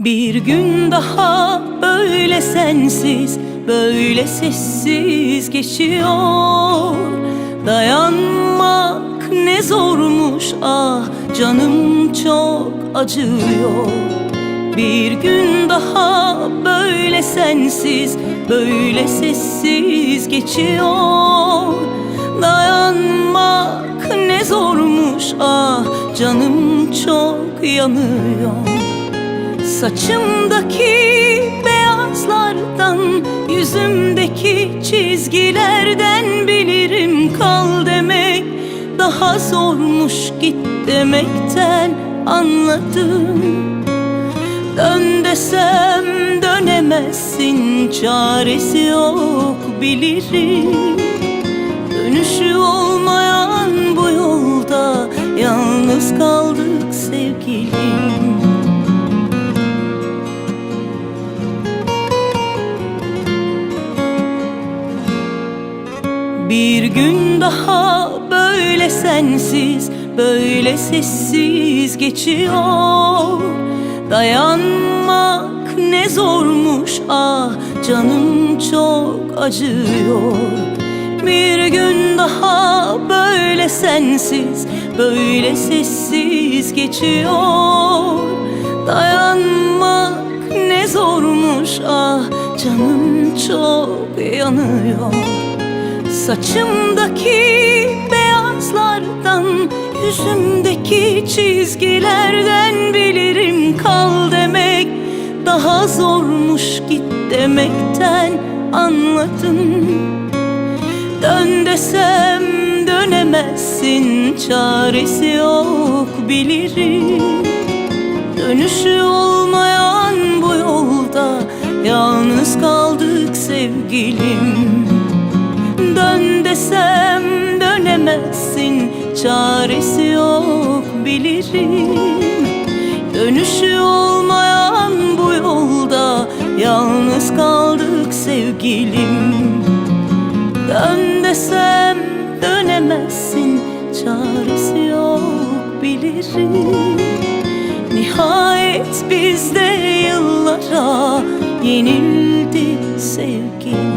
Bir gün daha böyle sensiz, böyle sessiz geçiyor. Dayanmak ne zormuş ah canım çok acıyor. Bir gün daha böyle sensiz, böyle sessiz geçiyor. Dayanmak ne zormuş ah canım çok yanıyor Saçımdaki beyazlardan Yüzümdeki çizgilerden bilirim kal demek. Daha zormuş git demekten anladım. Dön desem dönemezsin çaresi yok bilirim. Dönüşü olmayan bu yolda yalnız kaldık sevgilim Bir gün daha böyle sensiz, böyle sessiz geçiyor. Dayanmak ne zormuş ah canım çok acıyor. Bir gün daha böyle sensiz, böyle sessiz geçiyor. Dayanmak ne zormuş ah canım çok yanıyor Saçımdaki beyazlardan Yüzümdeki çizgilerden bilirim kal demek. Daha zormuş git demekten anladım. Dön desem dönemezsin çaresi yok bilirim. Dönüşü olmayan bu yolda yalnız kaldık sevgilim Dön desem dönemezsin. Çaresi yok bilirim. Dönüşü olmayan bu yolda Yalnız kaldık sevgilim. Dön desem dönemezsin Çaresi yok bilirim. Nihayet bizde yıllara yenildi sevgilim